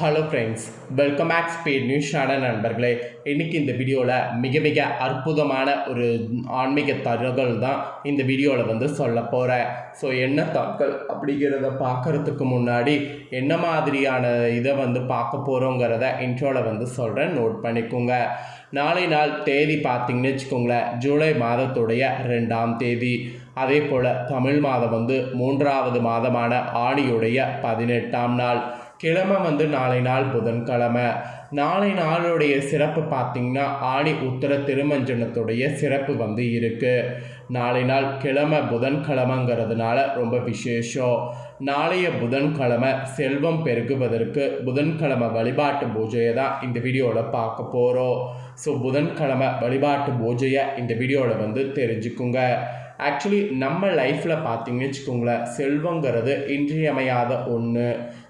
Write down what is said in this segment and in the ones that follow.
Hello friends welcome back speed news channel நண்பர்களே. இன்றைக்கி இந்த வீடியோவில் மிக மிக அற்புதமான ஒரு ஆன்மீக தகவல் தான் இந்த வீடியோவில் வந்து சொல்ல போகிறேன் ஸோ என்ன தகவல் அப்படிங்கிறத பார்க்குறதுக்கு முன்னாடி என்ன மாதிரியான இதை வந்து பார்க்க போகிறோங்கிறத இன்ட்ரோவில் வந்து சொல்கிறேன் நோட் பண்ணிக்கோங்க. நாளை நாள் தேதி பார்த்தீங்கன்னு வச்சுக்கோங்களேன் ஜூலை மாதத்துடைய ரெண்டாம் தேதி. அதே போல் தமிழ் மாதம் வந்து மூன்றாவது மாதமான ஆணியுடைய பதினெட்டாம் நாள். கிழமை வந்து நாளை நாள் புதன்கிழமை. நாளை நாளுடைய சிறப்பு பார்த்திங்கன்னா ஆணி உத்தர திருமஞ்சனத்துடைய சிறப்பு வந்து இருக்குது நாளை நாள் கிழமை புதன்கிழமைங்கிறதுனால ரொம்ப விசேஷம். நாளைய புதன்கிழமை செல்வம் பெருகுவதற்கு புதன்கிழமை வழிபாட்டு பூஜையை தான் இந்த வீடியோவில் பார்க்க போகிறோம் ஸோ புதன்கிழமை வழிபாட்டு பூஜையை இந்த வீடியோவில் வந்து தெரிஞ்சுக்குங்க. ஆக்சுவலி நம்ம லைஃப்பில் பார்த்தீங்கன்னு வச்சுக்கோங்களேன் செல்வங்கிறது இன்றியமையாத ஒன்று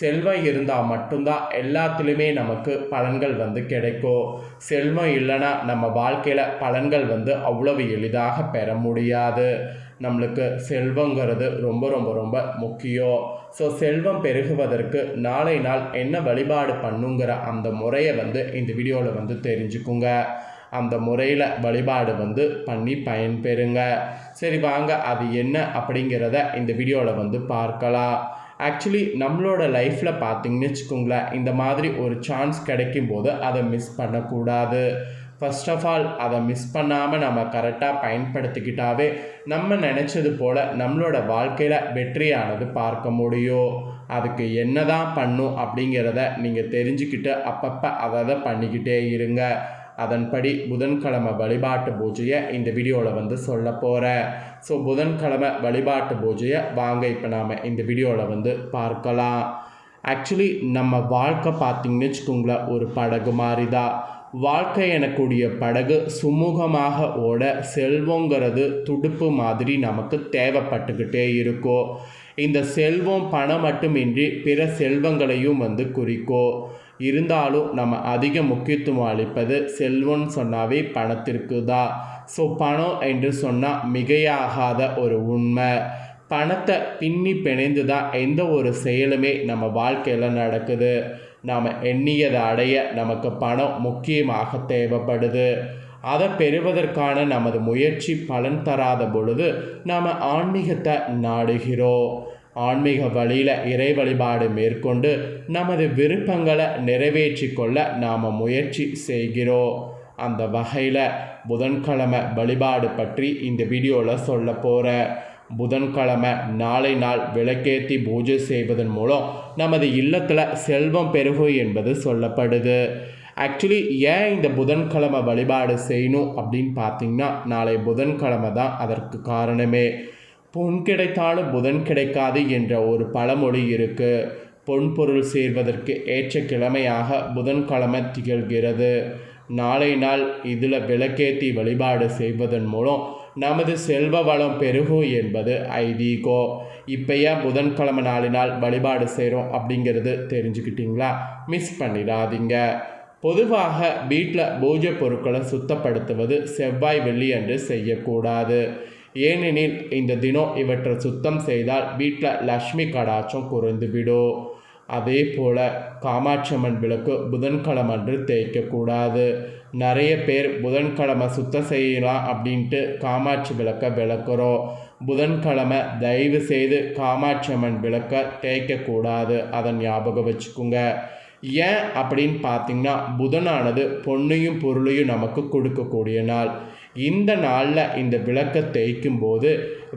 செல்வம் இருந்தால் மட்டும்தான் எல்லாத்துலேயுமே நமக்கு பலன்கள் வந்து கிடைக்கும். செல்வம் இல்லைன்னா நம்ம வாழ்க்கையில் பலன்கள் வந்து அவ்வளவு எளிதாக பெற முடியாது. நம்மளுக்கு செல்வங்கிறது ரொம்ப ரொம்ப ரொம்ப முக்கியம். ஸோ செல்வம் பெருகுவதற்கு நாளை நாள் என்ன வழிபாடு பண்ணுங்கிற அந்த முறையை வந்து இந்த வீடியோவில் வந்து தெரிஞ்சுக்குங்க. அந்த முறையில் வழிபாடு வந்து பண்ணி பயன்பெறுங்க. சரி வாங்க. அது என்ன அப்படிங்கிறத இந்த வீடியோவில் வந்து பார்க்கலாம். ஆக்சுவலி நம்மளோட லைஃப்பில் பார்த்திங்கன்னு வச்சுக்கோங்களேன் இந்த மாதிரி ஒரு சான்ஸ் கிடைக்கும் போது அதை மிஸ் பண்ணக்கூடாது. ஃபர்ஸ்ட் ஆஃப் ஆல் அதை மிஸ் பண்ணாமல் நம்ம கரெக்டாக பயன்படுத்திக்கிட்டாவே நம்ம நினச்சது போல் நம்மளோட வாழ்க்கையில் வெற்றியானது பார்க்க முடியும். அதுக்கு என்ன தான் பண்ணும் அப்படிங்கிறத நீங்கள் தெரிஞ்சுக்கிட்டு அப்பப்போ அதை பண்ணிக்கிட்டே இருங்க. அதன்படி புதன்கிழமை வழிபாட்டு பூஜையை இந்த வீடியோவில் வந்து சொல்ல போகிறேன் ஸோ புதன்கிழமை வழிபாட்டு பூஜையை வாங்க இப்போ நாம் இந்த வீடியோவில் வந்து பார்க்கலாம். ஆக்சுவலி நம்ம வாழ்க்கை பார்த்திங்கன்னு வச்சுக்கோங்களேன் ஒரு படகு மாதிரி தான் வாழ்க்கை எனக்கூடிய படகு சுமூகமாக ஓட செல்வங்கிறது துடுப்பு மாதிரி நமக்கு தேவைப்பட்டுக்கிட்டே இருக்கும் இந்த செல்வம் பணம் மட்டுமின்றி பிற செல்வங்களையும் வந்து குறிக்கும் இருந்தாலும் நம்ம அதிக முக்கியத்துவம் அளிப்பது செல்வம்னு சொன்னாவே பணத்திற்கு தான் ஸோ பணம் என்று சொன்னால் மிகையாகாத ஒரு உண்மை. பணத்தை பின்னி பிணைந்து தான் எந்த ஒரு செயலுமே நம்ம வாழ்க்கையில் நடக்குது. நாம் எண்ணியதை அடைய நமக்கு பணம் முக்கியமாக தேவைப்படுது. அதை பெறுவதற்கான நமது முயற்சி பலன் தராத பொழுது நாம் ஆன்மீகத்தை நாடுகிறோம். ஆன்மீக வழியில் இறை வழிபாடு மேற்கொண்டு நமது விருப்பங்களை நிறைவேற்றி கொள்ள நாம் முயற்சி செய்கிறோம். அந்த வகையில் புதன்கிழமை வழிபாடு பற்றி இந்த வீடியோவில் சொல்ல போகிறேன் புதன்கிழமை நாளை நாள் விளக்கேற்றி பூஜை செய்வதன் மூலம் நமது இல்லத்தில் செல்வம் பெருகும் என்பது சொல்லப்படுது. ஆக்சுவலி ஏன் இந்த புதன்கிழமை வழிபாடு செய்யணும் அப்படின்னு பார்த்தீங்கன்னா நாளை புதன்கிழமை தான் அதற்கு காரணமே. பொன் கிடைத்தாலும் புதன் கிடைக்காது என்ற ஒரு பழமொழி இருக்கு. பொன் பொருள் சேர்வதற்கு ஏற்ற கிழமையாக புதன்கிழமை திகழ்கிறது. நாளை நாள் இதில் விளக்கேற்றி வழிபாடு செய்வதன் மூலம் நமது செல்வ வளம் பெருகும் என்பது ஐதீகோ. இப்போ ஏன் புதன்கிழமை நாளினால் வழிபாடு செய்கிறோம் அப்படிங்கிறது தெரிஞ்சுக்கிட்டிங்களா? மிஸ் பண்ணிடாதீங்க. பொதுவாக வீட்டில் பூஜை பொருட்களை சுத்தப்படுத்துவது செவ்வாய் வெள்ளி அன்று செய்யக்கூடாது. ஏனெனில் இந்த தினம் இவற்றை சுத்தம் செய்தால் வீட்டில் லக்ஷ்மி கடாச்சம் குறைந்துவிடும். அதே போல் காமாட்சியம்மன் விளக்கு புதன்கிழமை அன்று தேய்க்கக்கூடாது. நிறைய பேர் புதன்கிழமை சுத்தம் செய்யலாம் அப்படின்ட்டு காமாட்சி விளக்கை விளக்குறோம். புதன்கிழமை தயவு செய்து காமாட்சியம்மன் விளக்கை தேய்க்கக்கூடாது. அதை ஞாபகம் வச்சுக்கோங்க. ஏன் அப்படின்னு பார்த்தீங்கன்னா புதனானது பொண்ணையும் பொருளையும் நமக்கு கொடுக்கக்கூடிய நாள். இந்த நாளில் இந்த விளக்கை தேய்க்கும் போது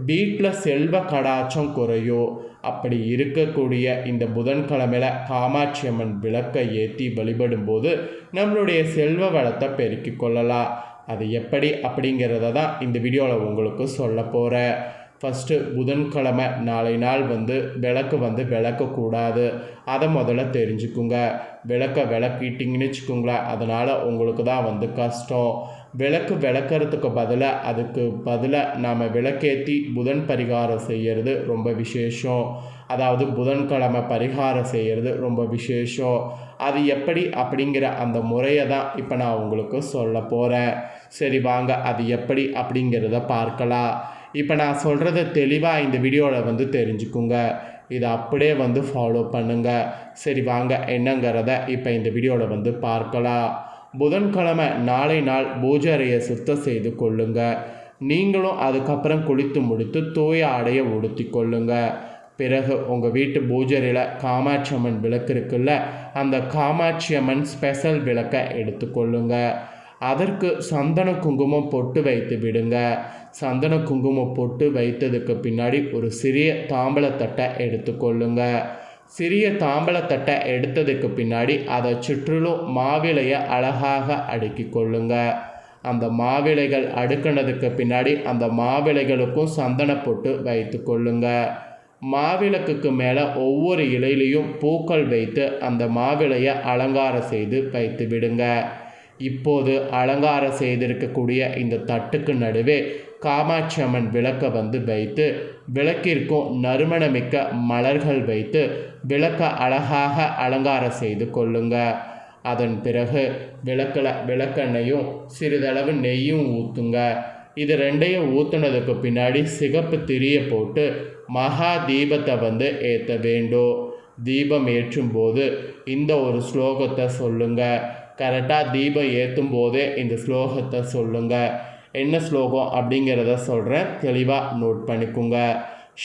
வீட்டில் செல்வ கடாச்சம் குறையும் அப்படி இருக்கக்கூடிய இந்த புதன்கிழமையில் காமாட்சி அம்மன் விளக்கை ஏற்றி வழிபடும்போது நம்மளுடைய செல்வ வளத்தை பெருக்கிக் கொள்ளலாம். அது எப்படி? அப்படிங்கிறத தான் இந்த வீடியோவில் உங்களுக்கு சொல்ல போகிறேன் ஃபஸ்ட்டு புதன்கிழமை நாளை நாள் வந்து விளக்கு வந்து விளக்கக்கூடாது. அதை முதல்ல தெரிஞ்சுக்குங்க. விளக்க விளக்கிட்டிங்கன்னு வச்சுக்கோங்களேன் அதனால் உங்களுக்கு தான் வந்து கஷ்டம். விளக்கு விளக்கிறதுக்கு பதிலாக அதுக்கு பதிலாக நாம் விளக்கேற்றி புதன் பரிகாரம் செய்கிறது ரொம்ப விசேஷம். அதாவது புதன்கிழமை பரிகாரம் செய்கிறது ரொம்ப விசேஷம். அது எப்படி அப்படிங்கிற அந்த முறையை தான் இப்போ நான் உங்களுக்கு சொல்ல போகிறேன் சரி வாங்க அது எப்படி அப்படிங்கிறத பார்க்கலாம். இப்போ நான் சொல்கிறத தெளிவாக இந்த வீடியோவில் வந்து தெரிஞ்சுக்குங்க. இதை அப்படியே வந்து ஃபாலோ பண்ணுங்கள் சரி வாங்க என்னங்கிறத இப்போ இந்த வீடியோவில் வந்து பார்க்கலாம். புதன்கிழமை நாளை நாள் பூஜை அறையை சுத்தம் செய்து கொள்ளுங்க. நீங்களும் அதுக்கப்புறம் குளித்து முடித்து தூய ஆடையை உடுத்தி கொள்ளுங்க. பிறகு உங்கள் வீட்டு பூஜரியில் காமாட்சி அம்மன் விளக்கு இருக்குல்ல அந்த காமாட்சி அம்மன் ஸ்பெஷல் விளக்கை எடுத்துக்கொள்ளுங்க அதற்கு சந்தன குங்குமம் பொட்டு வைத்து விடுங்க. சந்தன குங்குமம் பொட்டு வைத்ததுக்கு பின்னாடி ஒரு சிறிய தாம்பலத்தட்டை எடுத்துக்கொள்ளுங்கள் சிறிய தாம்பலத்தட்டை எடுத்ததுக்கு பின்னாடி அதை சுற்றிலும் மாவிலையை அழகாக அடுக்கி கொள்ளுங்க. அந்த மாவிலைகள் அடுக்கினதுக்கு பின்னாடி அந்த மாவிலைகளுக்கும் சந்தன போட்டு வைத்து கொள்ளுங்க. மாவிளக்குக்கு மேலே ஒவ்வொரு இலையிலையும் பூக்கள் வைத்து அந்த மாவிலையை அலங்காரம் செய்து வைத்து விடுங்க. இப்போது அலங்காரம் செய்திருக்கக்கூடிய இந்த தட்டுக்கு நடுவே காமாட்சி அம்மன் விளக்கை வந்து வைத்து விளக்கிற்கும் நறுமணமிக்க மலர்கள் வைத்து விளக்க அழகாக அலங்காரம் செய்து கொள்ளுங்க. அதன் பிறகு விளக்கில் விளக்கெண்ணையும் சிறிதளவு நெய்யும் ஊற்றுங்க இது ரெண்டையும் ஊற்றுனதுக்கு பின்னாடி சிகப்பு திரிய போட்டு மகா தீபத்தை வந்து ஏற்ற வேண்டும். தீபம் ஏற்றும் போது இந்த ஒரு ஸ்லோகத்தை சொல்லுங்கள் கரெக்டாக தீபம் ஏற்றும் போதே இந்த ஸ்லோகத்தை சொல்லுங்கள் என்ன ஸ்லோகம் அப்படிங்கிறத சொல்கிறேன் தெளிவாக நோட் பண்ணிக்கோங்க.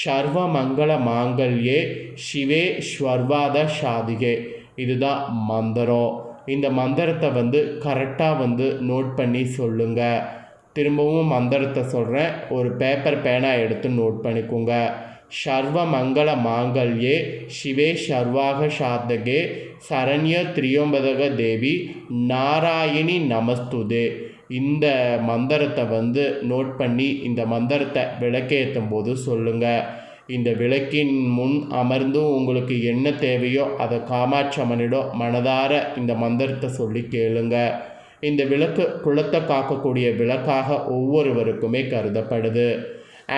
சர்வ மங்கள மாங்கல்யே சிவே ஸ்வர்வாத ஷாதிகே இதுதான் மந்திரம். இந்த மந்திரத்தை வந்து கரெக்டாக வந்து நோட் பண்ணி சொல்லுங்கள் திரும்பவும் மந்திரத்தை சொல்கிறேன் ஒரு பேப்பர் பேனா எடுத்து நோட் பண்ணிக்கோங்க. சர்வ மங்கள மாங்கல்யே சிவே சர்வாக சாதகே சரண்ய திரியோம்பதக தேவி நாராயணி நமஸ்துதே. இந்த மந்திரத்தை வந்து நோட் பண்ணி இந்த மந்திரத்தை விளக்கேற்றும் போது சொல்லுங்கள் இந்த விளக்கின் முன் அமர்ந்தும் உங்களுக்கு என்ன தேவையோ அதை காமாட்சி அம்மனிடம் மனதார இந்த மந்திரத்தை சொல்லி கேளுங்க. இந்த விளக்கு குளத்தை காக்கக்கூடிய விளக்காக ஒவ்வொருவருக்குமே கருதப்படுது.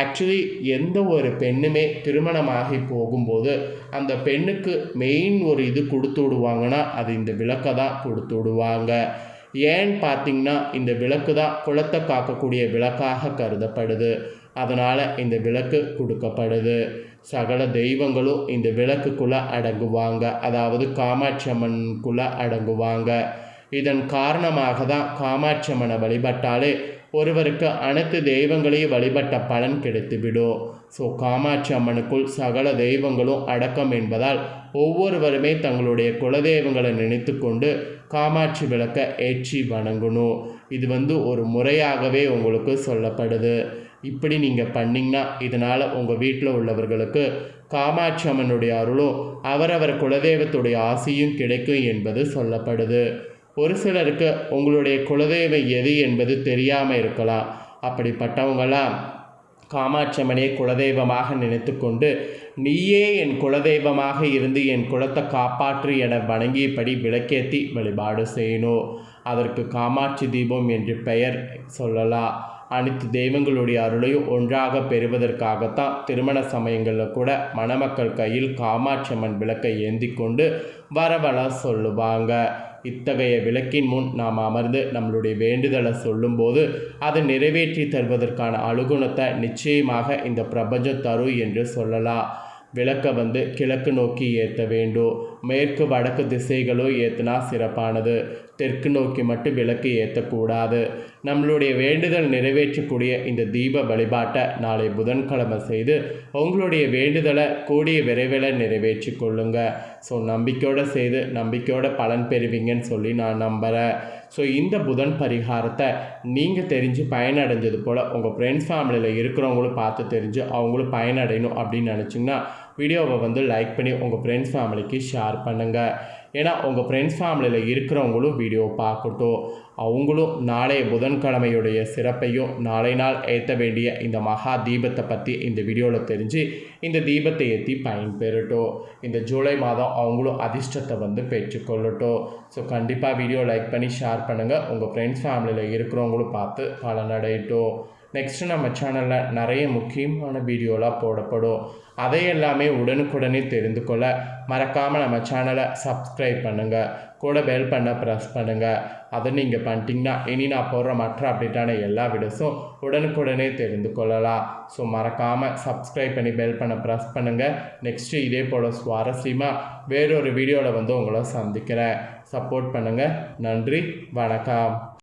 ஆக்சுவலி எந்த ஒரு பெண்ணுமே திருமணமாகி போகும்போது அந்த பெண்ணுக்கு மெயின் ஒரு இது கொடுத்து விடுவாங்கன்னா அது இந்த விளக்கை தான் கொடுத்து விடுவாங்க. ஏன்னு பார்த்தீங்கன்னா இந்த விளக்கு தான் குளத்தை காக்கக்கூடிய விளக்காக கருதப்படுது. அதனால் இந்த விளக்கு கொடுக்கப்படுது. சகல தெய்வங்களும் இந்த விளக்குக்குள்ளே அடங்குவாங்க. அதாவது காமாட்சி அம்மனுக்குள்ளே அடங்குவாங்க. இதன் காரணமாக தான் காமாட்சி அம்மனை வழிபட்டாலே ஒருவருக்கு அனைத்து தெய்வங்களையும் வழிபட்ட பலன் கிடைத்துவிடும். ஸோ காமாட்சி அம்மனுக்குள் சகல தெய்வங்களும் அடக்கம் என்பதால் ஒவ்வொருவருமே தங்களுடைய குலதெய்வங்களை நினைத்து கொண்டு காமாட்சி விளக்கை ஏற்றி வணங்கணும். இது வந்து ஒரு முறையாகவே உங்களுக்கு சொல்லப்படுது. இப்படி நீங்கள் பண்ணிங்கன்னா இதனால் உங்கள் வீட்டில் உள்ளவர்களுக்கு காமாட்சி அம்மனுடைய அருளும் அவரவர் குலதெய்வத்துடைய ஆசையும் கிடைக்கும் என்பது சொல்லப்படுது. ஒரு சிலருக்கு உங்களுடைய குலதெய்வம் எது என்பது தெரியாமல் இருக்கலாம். அப்படிப்பட்டவங்களாம் காமாட்சம்மனே குலதெய்வமாக நினைத்து கொண்டு நீயே என் குலதெய்வமாக இருந்து என் குலத்தை காப்பாற்று என வணங்கியபடி விளக்கேற்றி வழிபாடு செய்யணும். அதற்கு காமாட்சி தீபம் என்று பெயர் சொல்லலாம். அனைத்து தெய்வங்களுடைய அருளையும் ஒன்றாக பெறுவதற்காகத்தான் திருமண சமயங்களில் கூட மணமக்கள் கையில் காமாட்சியம்மன் விளக்கை ஏந்தி கொண்டு வரவள சொல்லுவாங்க. இத்தகைய விளக்கின் முன் நாம் அமர்ந்து நம்மளுடைய வேண்டுதலை சொல்லும்போது அதை நிறைவேற்றி தருவதற்கான அழுகுணத்தை நிச்சயமாக இந்த பிரபஞ்சம் தரும் என்று சொல்லலாம். விளக்கை வந்து கிழக்கு நோக்கி ஏற்ற வேண்டும். மேற்கு வடக்கு திசைகளும் ஏற்றினா சிறப்பானது. தெற்கு நோக்கி மட்டும் விளக்கு ஏற்றக்கூடாது நம்மளுடைய வேண்டுதல் நிறைவேற்றக்கூடிய இந்த தீப வழிபாட்டை நாளை புதன்கிழமை செய்து உங்களுடைய வேண்டுதலை கூடிய விரைவில் நிறைவேற்றி கொள்ளுங்க. ஸோ நம்பிக்கையோடு செய்து நம்பிக்கையோட பலன் பெறுவீங்கன்னு சொல்லி நான் நம்புகிறேன் ஸோ இந்த புதன் பரிகாரத்தை நீங்கள் தெரிஞ்சு பயனடைஞ்சது போல் உங்கள் ஃப்ரெண்ட்ஸ் ஃபேமிலியில் இருக்கிறவங்களும் பார்த்து தெரிஞ்சு அவங்களும் பயனடையணும் அப்படின்னு நினச்சிங்கன்னா வீடியோவை வந்து லைக் பண்ணி உங்கள் ஃப்ரெண்ட்ஸ் ஃபேமிலிக்கு ஷேர் பண்ணுங்கள் ஏன்னா உங்கள் ஃப்ரெண்ட்ஸ் ஃபேமிலியில் இருக்கிறவங்களும் வீடியோ பார்க்கட்டும். அவங்களும் நாளைய புதன்கிழமையுடைய சிறப்பையும் நாளை நாள் ஏற்ற வேண்டிய இந்த மகா தீபத்தை பற்றி இந்த வீடியோவில் தெரிஞ்சு இந்த தீபத்தை ஏற்றி பயன்பெறட்டும். இந்த ஜூலை மாதம் அவங்களும் அதிர்ஷ்டத்தை வந்து பெற்றுக்கொள்ளட்டும். ஸோ கண்டிப்பாக வீடியோ லைக் பண்ணி ஷேர் பண்ணுங்கள் உங்கள் ஃப்ரெண்ட்ஸ் ஃபேமிலியில் இருக்கிறவங்களும் பார்த்து பலனடையட்டும். நெக்ஸ்ட்டு நம்ம சேனலில் நிறைய முக்கியமான வீடியோலாம் போடப்படும். அதை எல்லாமே உடனுக்குடனே தெரிந்து கொள்ள மறக்காமல் நம்ம சேனலை சப்ஸ்கிரைப் பண்ணுங்கள் கூட பெல் பண்ண ப்ரெஸ் பண்ணுங்கள் அதை நீங்கள் பண்ணிட்டீங்கன்னா இனி நான் போடுற மற்ற அப்டேட்டான எல்லா வீடியோஸும் உடனுக்குடனே தெரிந்து கொள்ளலாம். ஸோ மறக்காமல் சப்ஸ்கிரைப் பண்ணி பெல் பண்ண ப்ரெஸ் பண்ணுங்கள் நெக்ஸ்ட்டு இதே போல் சுவாரஸ்யமாக வேறொரு வீடியோவில் வந்து உங்களை சந்திக்கிறேன். சப்போர்ட் பண்ணுங்கள் நன்றி. வணக்கம்.